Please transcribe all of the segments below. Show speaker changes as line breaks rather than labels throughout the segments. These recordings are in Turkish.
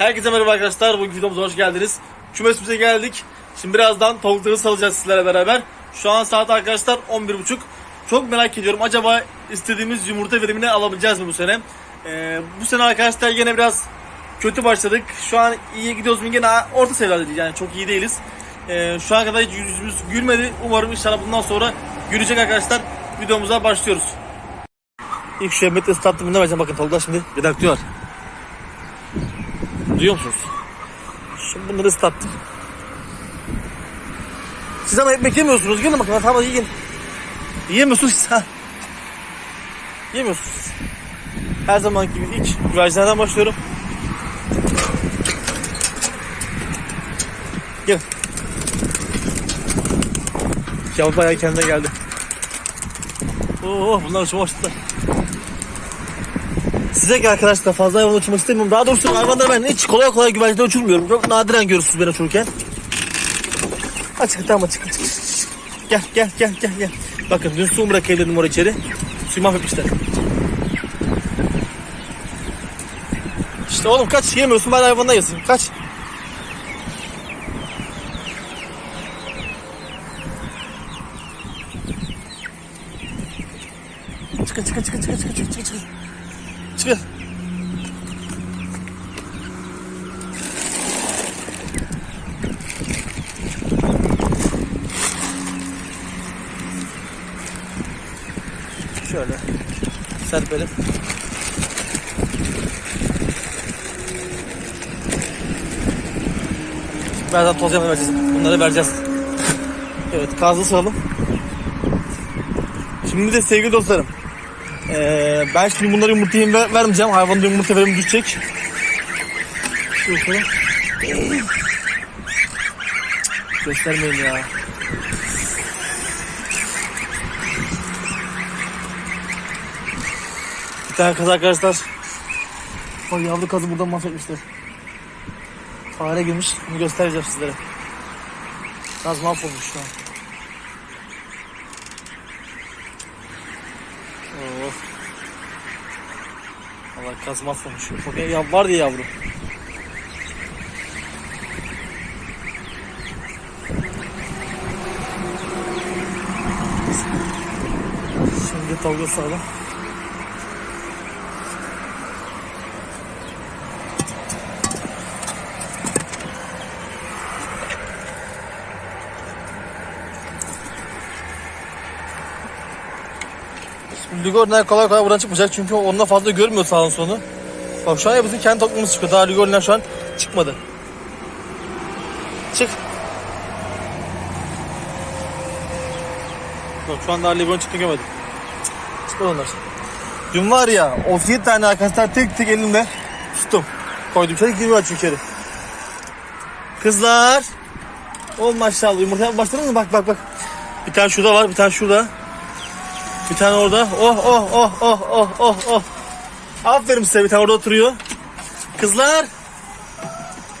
Herkese merhaba arkadaşlar. Bugün videomuza hoş geldiniz. Kümesimize geldik. Şimdi birazdan tavukları salacağız sizlerle beraber. Şu an saat arkadaşlar 11.30. Çok merak ediyorum. Acaba istediğimiz yumurta verimini alabileceğiz mi bu sene? Ee, bu sene arkadaşlar yine biraz kötü başladık. Şu an iyi gidiyoruz yine orta seviyede yani çok iyi değiliz. Ee, şu an kadar yüzümüz gülmedi. Umarım inşallah bundan sonra gülecek arkadaşlar. Videomuza başlıyoruz. İlk şu emniyette ıslattım. Bunu vereceğim bakın tavuklar şimdi redaktör. Duyuyor musunuz? Şimdi bunları ıslattım. Siz ama ekmek yemiyorsunuz. Gelin bakın tamam yiyin. Yiyemiyorsunuz siz ha. Yemiyorsunuz. Her zamanki gibi ilk güvercinlerden başlıyorum. Gel. Yavru bayağı kendine geldi. Oo bunlar uçma başladılar. Size ki arkadaşlar fazla hayvan uçurmak istemiyorum. Daha doğrusu hayvanları ben hiç kolay kolay güvercinde uçurmuyorum. Çok nadiren görürsünüz beni uçururken. Açık tamam açık açık. Gel gel gel gel gel. Bakın dün su bırakayım oraya içeri. Suyu mahvetmişler. İşte oğlum kaç yemiyorsun ben hayvanla yesin. Kaç. Çıkın çıkın çıkın çıkın çıkın çıkın çıkın. Çıkın. Şöyle serpelim. Birazdan toz yemini vereceğiz. Bunları vereceğiz. Evet kazlı soralım. Şimdi de sevgili dostlarım. Ee, ben şimdi bunları yumurtayım ve vermeyeceğim. Hayvanın da yumurta verimi düşecek. Şöyle. Göstermeyin ya. Bir tane kız arkadaşlar. Bak yavru kazı buradan mahvetmişler. Fare girmiş. Bunu göstereceğim sizlere. Kaz mahvolmuş şu an. Oh. Allah kaz mahvolmuş. Bak ya var diye yavru. Şimdi tavuğu sağlam. Ligor'dan kolay kolay buradan çıkmayacak çünkü onunla fazla görmüyor sağın sonu. Bak şu an ya bizim kendi toplumumuz çıkıyor. Daha Ligor'dan şu an çıkmadı. Çık. Bak şu an daha Ligor'un çıktı görmedim. Çıkmadı onlar. Dün var ya 37 tane arkadaşlar tek tek elimle tuttum. Koydum. Çocuk girmiyor çünkü içeri. Kızlar. Oh maşallah yumurtaya başladınız mı? Bak bak bak. Bir tane şurada var bir tane şurada. Bir tane orada. Oh oh oh oh oh oh oh. Aferin size bir tane orada oturuyor. Kızlar.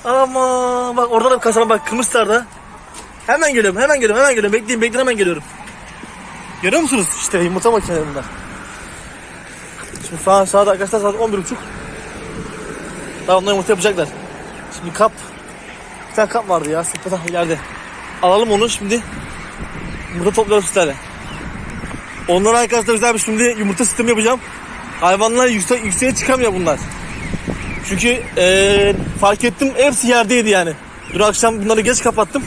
Ama bak orada da bir kasaba bak kırmışlar da. Hemen geliyorum hemen geliyorum hemen geliyorum. Bekleyin bekleyin hemen geliyorum. Görüyor musunuz? İşte yumurta makineleri bunlar. Şimdi saat, saat arkadaşlar saat 11.30. Daha onlar yumurta yapacaklar. Şimdi kap. Bir tane kap vardı ya. Sepeta ileride. Alalım onu şimdi. Burada topluyoruz sizlerle. Onlara arkadaşlar güzel bir şimdi yumurta sistemi yapacağım. Hayvanlar yüksek, yükseğe çıkamıyor bunlar. Çünkü eee, fark ettim hepsi yerdeydi yani. Dün akşam bunları geç kapattım.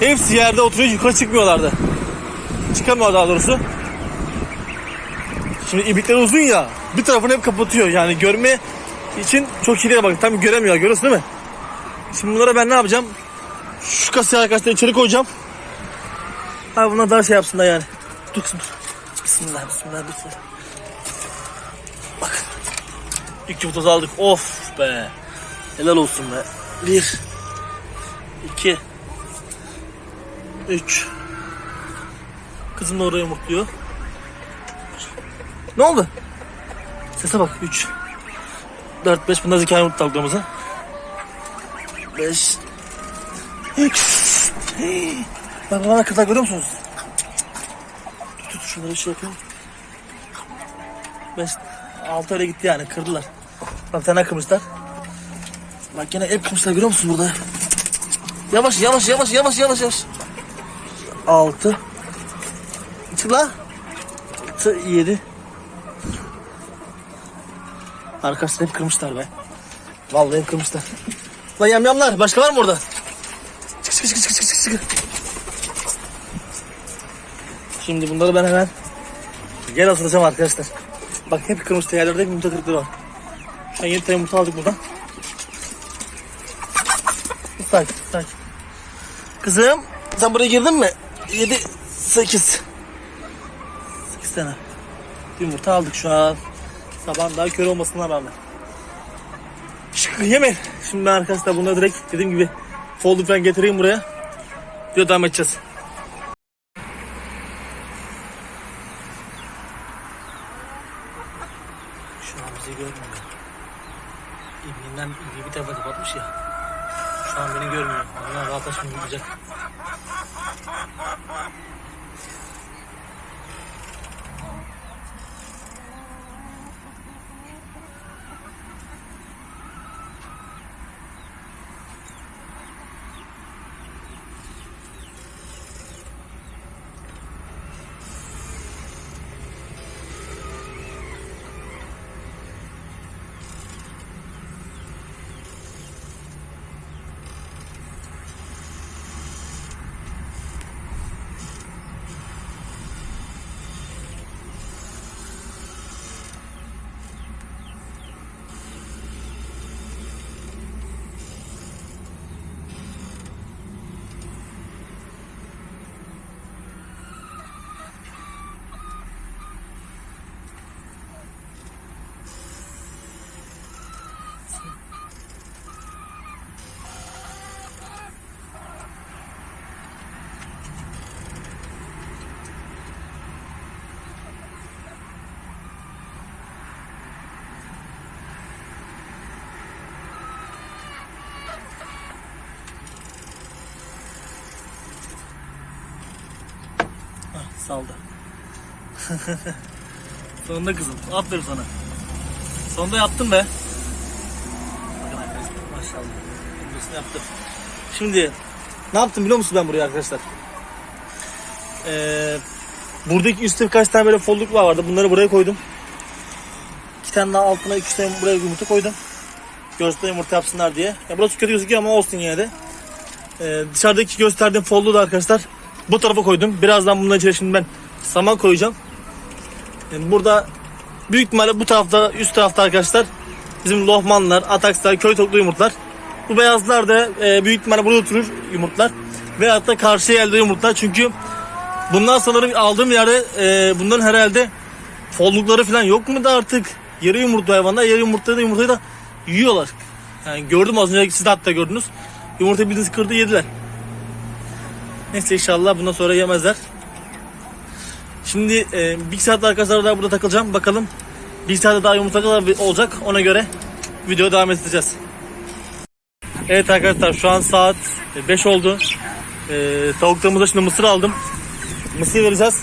Hepsi yerde oturuyor yukarı çıkmıyorlardı. Çıkamıyor daha doğrusu. Şimdi ibikleri uzun ya. Bir tarafını hep kapatıyor yani görme için çok iyi değil bak tam göremiyor görüyorsun değil mi? Şimdi bunlara ben ne yapacağım? Şu kasayı arkadaşlar içeri koyacağım. Ha bunlar daha şey yapsınlar yani. Dur kızım. Bismillah bismillah bismillah. Bak. İlk yumurtası aldık. Of be. Helal olsun be. Bir. iki, Üç. Kızım da oraya yumurtluyor. Ne oldu? Sese bak. Üç. Dört, beş. Bunlar zekalı yumurta tavuklarımıza. Beş. Bak bana kızlar görüyor musunuz? Şunları şey yapayım. Beş, altı öyle gitti yani kırdılar. Bak tane kırmışlar. Bak gene hep kırmışlar görüyor musun burada? Yavaş yavaş yavaş yavaş yavaş yavaş. Altı. Çık la. Tı, Yedi. Arkadaşlar hep kırmışlar be. Vallahi hep kırmışlar. Lan yamyamlar başka var mı orada? Çık çık çık çık çık çık çık. Şimdi bunları ben hemen gel asılacağım arkadaşlar. Bak hep kırmış yerlerde hep yumurta kırıkları var. Şu an 7 tane yumurta aldık buradan. Sakin sakin. Kızım sen buraya girdin mi? 7 8 8 tane. Yumurta aldık şu an. Sabahın daha kör olmasına rağmen. Şık yemeyin. Şimdi ben arkadaşlar bunları direkt dediğim gibi foldu falan getireyim buraya. Diyor devam edeceğiz. Şu an bizi görmüyor. İbninden ibi bir tarafa kapatmış ya. Şu an beni görmüyor. Allah rahatla şimdi saldı. Sonunda kızım. Aferin sana. Sonunda yaptın be. Bakın arkadaşlar maşallah. Öncesini yaptım. Şimdi ne yaptım biliyor musun ben buraya arkadaşlar? Ee, buradaki üstte birkaç tane böyle folluklar vardı. Bunları buraya koydum. İki tane daha altına iki tane buraya yumurta koydum. Göğüste yumurta yapsınlar diye. Ya burası kötü gözüküyor ama olsun yine de. Ee, dışarıdaki gösterdiğim folluğu da arkadaşlar bu tarafa koydum. Birazdan bunun içine ben saman koyacağım. Yani burada büyük ihtimalle bu tarafta üst tarafta arkadaşlar bizim lohmanlar, atakslar, köy toklu yumurtlar. Bu beyazlar da e, büyük ihtimalle burada oturur yumurtlar. Ve hatta karşıya elde yumurtlar. Çünkü bundan sanırım aldığım yerde e, bunların herhalde follukları falan yok mu da artık yarı yumurta hayvanlar yarı yumurtayı da yumurtayı da yiyorlar. Yani gördüm az önce siz de hatta gördünüz. Yumurta bildiğiniz kırdı yediler. Neyse inşallah bundan sonra yemezler. Şimdi e, bir saat arkadaşlar daha burada takılacağım. Bakalım bir saatte daha yumurta kadar olacak. Ona göre video devam edeceğiz. Evet arkadaşlar şu an saat 5 oldu. E, tavuklarımıza şimdi mısır aldım. Mısır vereceğiz.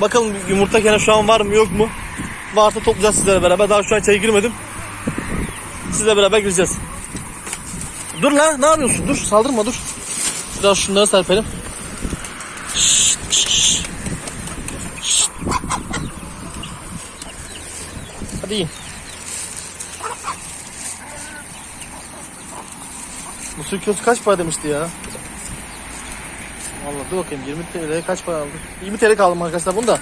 Bakalım yumurta gene şu an var mı yok mu? Varsa toplayacağız sizlerle beraber. Daha şu an içeri girmedim. Sizle beraber gireceğiz. Dur lan ne yapıyorsun? Dur saldırma dur. Biraz şunları serpelim. Hadi yiyin. Mısır kilosu kaç para demişti ya? Vallahi dur bakayım 20 TL'ye kaç para aldı? 20 TL kaldı arkadaşlar bunda.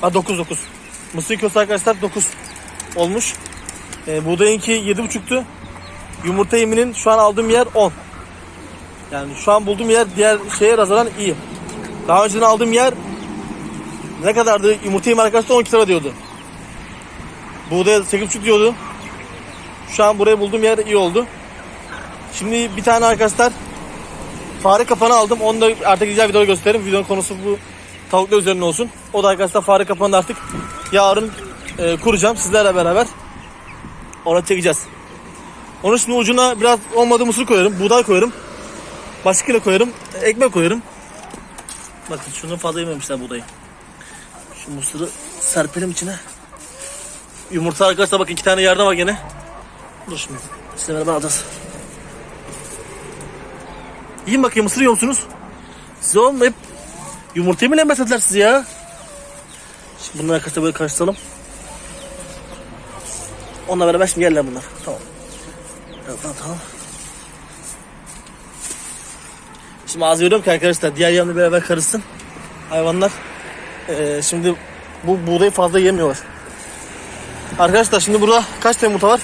Ha 9 9. Mısır kilosu arkadaşlar 9 olmuş. E, buğdayınki 7,5'tu. Yumurta yeminin şu an aldığım yer 10. Yani şu an bulduğum yer diğer şeye nazaran iyi. Daha önceden aldığım yer ne kadardı? Yumurta yemi arkadaşlar 12 lira diyordu. Buğdaya 8,5 diyordu. Şu an buraya bulduğum yer iyi oldu. Şimdi bir tane arkadaşlar fare kapanı aldım. Onu da artık güzel videoda gösteririm. Videonun konusu bu tavuklar üzerine olsun. O da arkadaşlar fare kapanı da artık yarın e, kuracağım sizlerle beraber. Ona çekeceğiz. Onun şimdi ucuna biraz olmadığı mısır koyarım. Buğday koyarım. Başka ile koyarım. Ekmek koyarım. Bakın şunu fazla yememişler buğdayı. Şu mısırı serpelim içine. Yumurta arkadaşlar bakın iki tane yerde var gene. Dur şimdi. Size beraber alacağız. Yiyin bakayım mısır yiyor musunuz? Siz oğlum hep yumurtayı mı lembetlediler sizi ya? Şimdi bunları arkadaşlar böyle karıştıralım. Onunla beraber şimdi yerler bunlar. Tamam. Daha tamam. Şimdi az veriyorum ki arkadaşlar diğer yanla beraber karışsın. Hayvanlar eee, şimdi bu buğdayı fazla yemiyorlar. Arkadaşlar şimdi burada kaç tane yumurta var?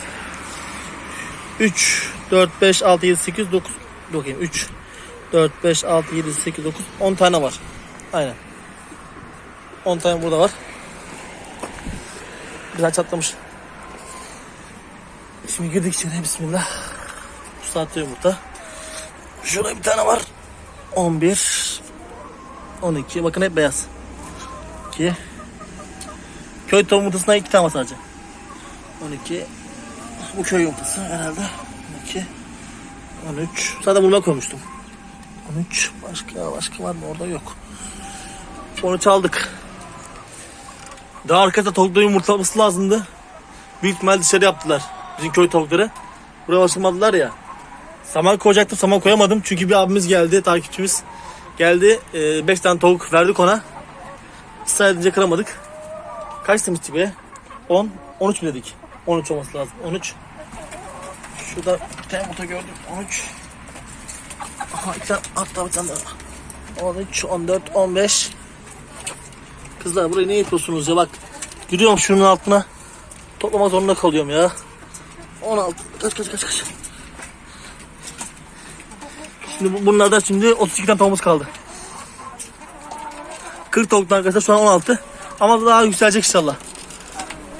3, 4, 5, 6, 7, 8, 9. Bakayım 3, 4, 5, 6, 7, 8, 9, 10 tane var. Aynen. 10 tane burada var. Güzel çatlamış. Şimdi girdik içeri bismillah. Bu saatte yumurta. Şurada bir tane var. 11 12 bakın hep beyaz. 2 Köy tavuğu yumurtasından iki tane var sadece. 12 Bu köy yumurtası herhalde. 12 13 Zaten bulma koymuştum. 13 Başka başka var mı orada yok. 13 aldık. Daha arkada tavukların yumurtlaması lazımdı. Büyük ihtimal dışarı yaptılar. Bizim köy tavukları. Buraya alışamadılar ya. Saman koyacaktım saman koyamadım. Çünkü bir abimiz geldi takipçimiz. Geldi 5 tane tavuk verdik ona. Israr edince kıramadık. Kaç demiştik be? 10, 13 mi dedik? 13 olması lazım. 13. Şurada bir tane yumurta gördüm. 13. Aha iki tane hatta bir tane daha. 13, 14, 15. Kızlar burayı ne yapıyorsunuz ya bak. Giriyorum şunun altına. Toplamak zorunda kalıyorum ya. 16. Kaç kaç kaç kaç. Şimdi bu- bunlardan şimdi 32 tane tavuğumuz kaldı. 40 tavuktan arkadaşlar şu an 16. Ama daha yükselecek inşallah.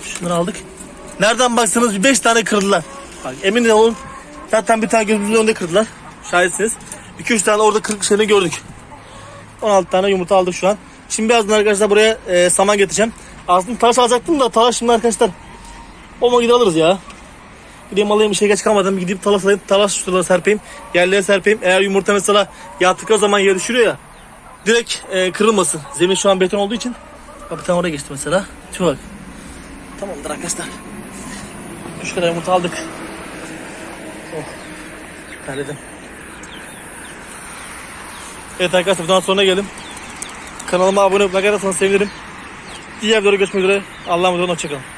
Şunları aldık. Nereden baksanız 5 tane kırdılar. Bak emin olun. Zaten bir tane gözümüzün önünde kırdılar. Şahitsiniz. 2-3 tane orada kırık şeyini gördük. 16 tane yumurta aldık şu an. Şimdi birazdan arkadaşlar buraya e, saman getireceğim. Aslında talaş alacaktım da talaş şimdi arkadaşlar. Olma gidi alırız ya. Gideyim alayım bir şey geç kalmadan gidip talaş alayım. Talaş şuralara serpeyim. Yerlere serpeyim. Eğer yumurta mesela yattıkları zaman yere düşürüyor ya. Direkt e, kırılmasın. Zemin şu an beton olduğu için. Bak bir tane oraya geçti mesela. Şu bak. Tamamdır arkadaşlar. Üç kadar yumurta aldık. Oh. Terledim. Evet arkadaşlar bundan sonra gelin. Kanalıma abone olmayı sevinirim. Diğer videoda görüşmek üzere. Allah'a emanet olun. Hoşçakalın.